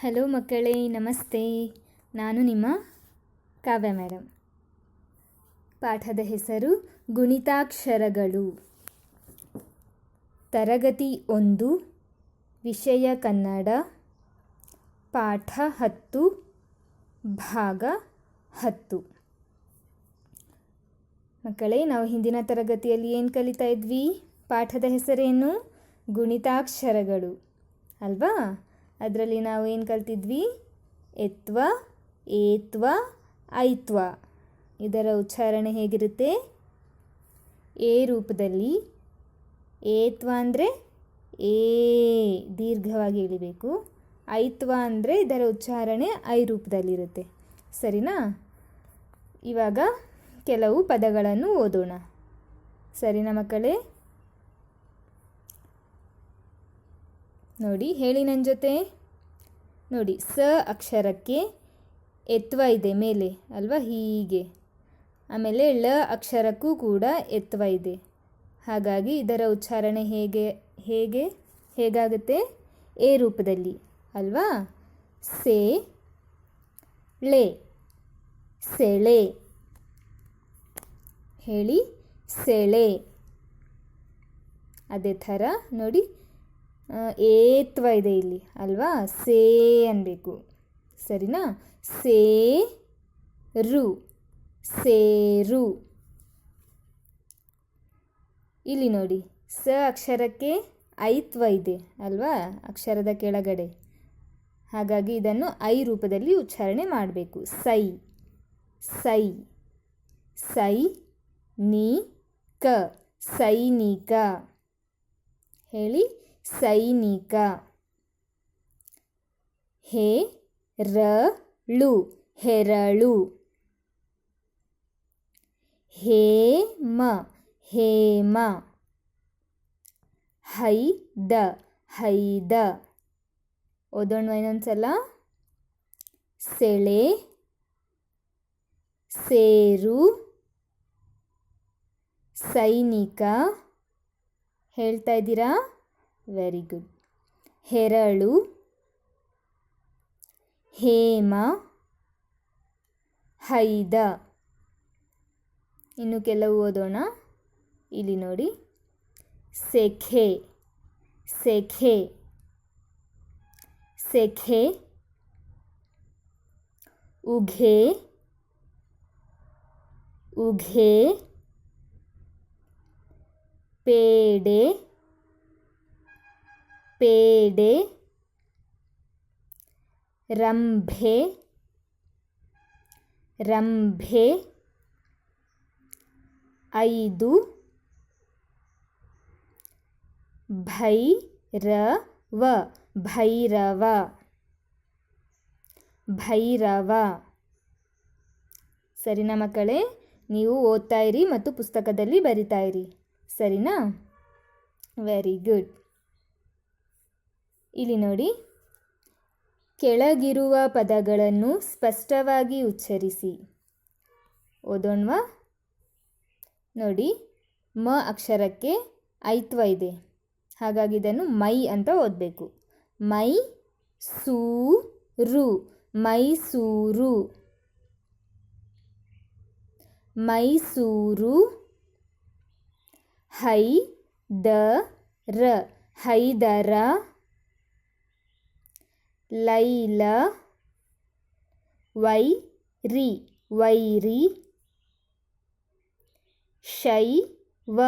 Hello ಮಕ್ಕಳೇ, ನಮಸ್ತೆ. ನಾನು ನಿಮ್ಮ ಕಾವ್ಯ ಮೇಡಮ್ ಪಾಠದ ಹೆಸರು ಗುಣಿತಾಕ್ಷರಗಳು. ತರಗತಿ ಒಂದು, ವಿಷಯ ಕನ್ನಡ, ಪಾಠ ಹತ್ತು, ಭಾಗ ಹತ್ತು. ಮಕ್ಕಳೇ, ನಾವು ಹಿಂದಿನ ತರಗತಿಯಲ್ಲಿ ಏನು ಕಲಿತಾ ಇದ್ವಿ? ಪಾಠದ ಹೆಸರೇನು? ಗುಣಿತಾಕ್ಷರಗಳು. ಅಲ್ವಾ? ಅದರಲ್ಲಿ ನಾವು ಏನು ಕಲ್ತಿದ್ವಿ? ಎತ್ವ, ಏತ್ವ, ಐತ್ವ. ಇದರ ಉಚ್ಚಾರಣೆ ಹೇಗಿರುತ್ತೆ? ಎ ರೂಪದಲ್ಲಿ. ಏತ್ವ ಅಂದರೆ ಏ, ದೀರ್ಘವಾಗಿ ಎಳಿಬೇಕು ಐತ್ವ ಅಂದರೆ ಇದರ ಉಚ್ಚಾರಣೆ ಐ ರೂಪದಲ್ಲಿರುತ್ತೆ. ಸರಿನಾ? ಇವಾಗ ಕೆಲವು ಪದಗಳನ್ನು ಓದೋಣ. ಸರಿನಾ ಮಕ್ಕಳೇ? ನೋಡಿ, ಹೇಳಿ ನನ್ನ ಜೊತೆ. ನೋಡಿ, ಸ ಅಕ್ಷರಕ್ಕೆ ಎತ್ವ ಇದೆ ಮೇಲೆ, ಅಲ್ವಾ? ಹೀಗೆ. ಆಮೇಲೆ ಳ ಅಕ್ಷರಕ್ಕೂ ಕೂಡ ಎತ್ವ ಇದೆ. ಹಾಗಾಗಿ ಇದರ ಉಚ್ಚಾರಣೆ ಹೇಗೆ ಹೇಗೆ, ಹೇಗಾಗುತ್ತೆ? ಎ ರೂಪದಲ್ಲಿ, ಅಲ್ವಾ? ಸೆ, ಳೆ, ಸೆಳೆ. ಹೇಳಿ, ಸೆಳೆ. ಅದೇ ಥರ ನೋಡಿ ಏತ್ವ ಇದೆ ಇಲ್ಲಿ, ಅಲ್ವಾ? ಸೇ ಅನ್ಬೇಕು. ಸರಿನಾ? ಸೇ ರು. ಸೇರು ಇಲ್ಲಿ ನೋಡಿ, ಸ ಅಕ್ಷರಕ್ಕೆ ಐತ್ವ ಇದೆ, ಅಲ್ವಾ? ಅಕ್ಷರದ ಕೆಳಗಡೆ. ಹಾಗಾಗಿ ಇದನ್ನು ಐ ರೂಪದಲ್ಲಿ ಉಚ್ಚಾರಣೆ ಮಾಡಬೇಕು. ಸೈ. ಸೈ. ಸೈ ನೀ ಕ. ಸೈನಿಕ ಹೇಳಿ ಸೈನಿಕ. ಹೇ ರಳು, ಹೆರಳು. ಹೇಮ ಹೇಮ. ಹೈದ ಹೈದ. ಓದೋಣ ಇನ್ನೊಂದ್ಸಲ. ಸೆಳೆ, ಸೇರು, ಸೈನಿಕ. ಹೇಳ್ತಾ ಇದ್ದೀರಾ? ವೆರಿ ಗುಡ್ ಹೆರಳು ಹೇಮ ಹೈದ ಇನ್ನು ಕೆಲವು ಓದೋಣ. ಇಲ್ಲಿ ನೋಡಿ. ಸೆಖೆ ಸೆಖೆ ಸೆಖೆ ಉಘೆ ಉಘೆ ಪೇಡೆ ಪೇಡೆ, ರಂಭೆ ರಂಭೆ, ಐದು, ಭೈರವ ಭೈರವ ಭೈರವ. ಸರಿನಾ ಮಕ್ಕಳೇ? ನೀವು ಓದ್ತಾ ಇರಿ ಮತ್ತು ಪುಸ್ತಕದಲ್ಲಿ ಬರಿತಾ ಇರಿ. ಸರಿನಾ? ವೆರಿ ಗುಡ್ ಇಲ್ಲಿ ನೋಡಿ. ಕೆಳಗಿರುವ ಪದಗಳನ್ನು ಸ್ಪಷ್ಟವಾಗಿ ಉಚ್ಚರಿಸಿ. ಓದೋಣ್ವಾ? ನೋಡಿ, ಮ ಅಕ್ಷರಕ್ಕೆ ಐತ್ವ ಇದೆ. ಹಾಗಾಗಿ ಇದನ್ನು ಮೈ ಅಂತ ಓದಬೇಕು. ಮೈ ಸೂರು ಮೈಸೂರು ಮೈಸೂರು ಹೈ ದ ರ. ಹೈದರ ಲೈಲ ವೈರಿ ವೈರಿ ಶೈವ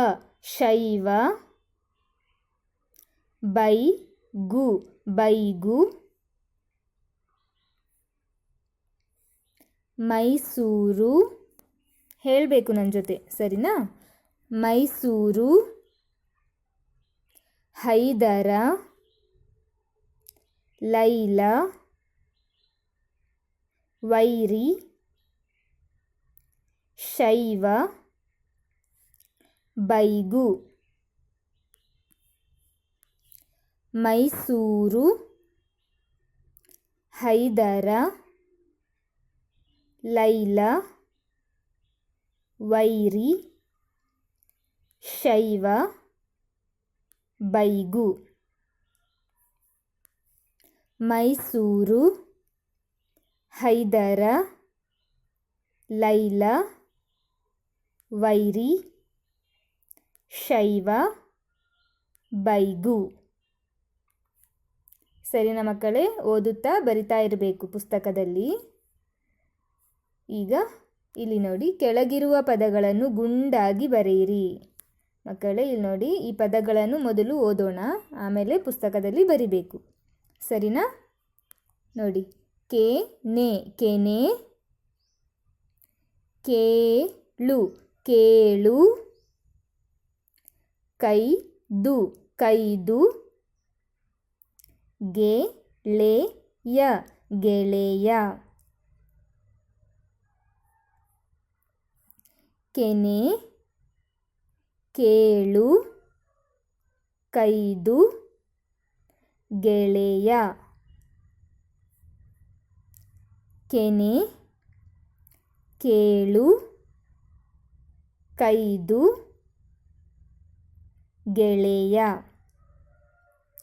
ಶೈವ ಬೈಗು ಬೈಗು ಮೈಸೂರು ಹೇಳಬೇಕು ನನ್ನ ಜೊತೆ ಸರಿನಾ? ಮೈಸೂರು ಹೈದರ ಲೈಲ ವೈರಿ ಶೈವ ಬೈಗು ಮೈಸೂರು ಹೈದರ ಲೈಲ ವೈರಿ ಶೈವ ಬೈಗು. ಮೈಸೂರು, ಹೈದರ, ಲೈಲ, ವೈರಿ, ಶೈವ, ಬೈಗು. ಸರಿನಾ ಮಕ್ಕಳೇ, ಓದುತ್ತಾ ಬರಿತಾ ಇರಬೇಕು ಪುಸ್ತಕದಲ್ಲಿ. ಈಗ ಇಲ್ಲಿ ನೋಡಿ, ಕೆಳಗಿರುವ ಪದಗಳನ್ನು ಗುಂಡಾಗಿ ಬರೆಯಿರಿ. ಮಕ್ಕಳೇ, ಇಲ್ಲಿ ನೋಡಿ, ಈ ಪದಗಳನ್ನು ಮೊದಲು ಓದೋಣ, ಆಮೇಲೆ ಪುಸ್ತಕದಲ್ಲಿ ಬರಿಬೇಕು. ಸರಿನಾ? ನೋಡಿ, ಕೆ, ನೆ, ಕೆನೆ, ಕೇಳು ಕೇಳು ಕೈ ದು ಕೈದು, ಗೆಳೆಯ ಗೆಳೆಯ. ಕೆನೆ, ಕೇಳು, ಕೈದು ಗೆಳೆಯ ಕೆನೆ ಕೇಳು ಕೈದು ಗೆಳೆಯ.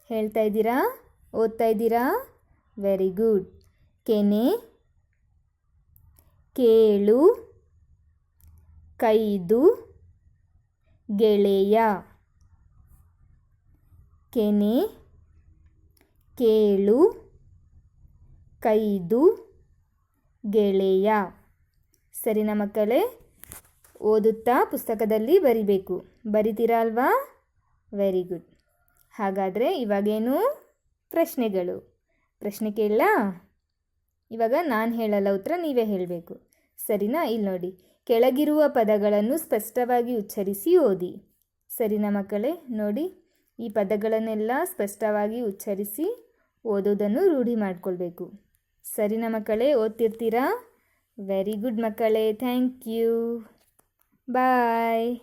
ಹೇಳ್ತಾ ಇದ್ದೀರಾ? ಓದ್ತಾ ಇದ್ದೀರಾ? ವೆರಿ ಗುಡ್ ಕೆನೆ ಕೇಳು ಕೈದು ಗೆಳೆಯ. ಕೆನೆ ಕೇಳು. ಕೈದು. ಗೆಳೆಯ. ಸರಿನಾ ಮಕ್ಕಳೇ, ಓದುತ್ತಾ ಪುಸ್ತಕದಲ್ಲಿ ಬರಿಬೇಕು. ಬರಿತೀರಾ ಅಲ್ವಾ ವೆರಿ ಗುಡ್ ಹಾಗಾದರೆ ಇವಾಗೇನು ಪ್ರಶ್ನೆಗಳು? ಪ್ರಶ್ನೆ ಕೇಳಲ್ಲ ಇವಾಗ ನಾನು ಹೇಳಲ್ಲ ಉತ್ತರ ನೀವೇ ಹೇಳಬೇಕು. ಸರಿನಾ? ಇಲ್ಲಿ ನೋಡಿ. ಕೆಳಗಿರುವ ಪದಗಳನ್ನು ಸ್ಪಷ್ಟವಾಗಿ ಉಚ್ಚರಿಸಿ ಓದಿ. ಸರಿನಾ ಮಕ್ಕಳೇ? ನೋಡಿ. ಈ ಪದಗಳನ್ನೆಲ್ಲ ಸ್ಪಷ್ಟವಾಗಿ ಉಚ್ಚರಿಸಿ ಓದೋದನ್ನು ರೂಢಿ ಮಾಡಿಕೊಳ್ಬೇಕು. ಸರಿನಾ ಮಕ್ಕಳೇ ಓದ್ತಿರ್ತೀರಾ? ವೆರಿ ಗುಡ್ ಮಕ್ಕಳೇ ಥ್ಯಾಂಕ್ ಯು ಬಾಯ್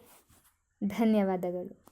ಧನ್ಯವಾದಗಳು.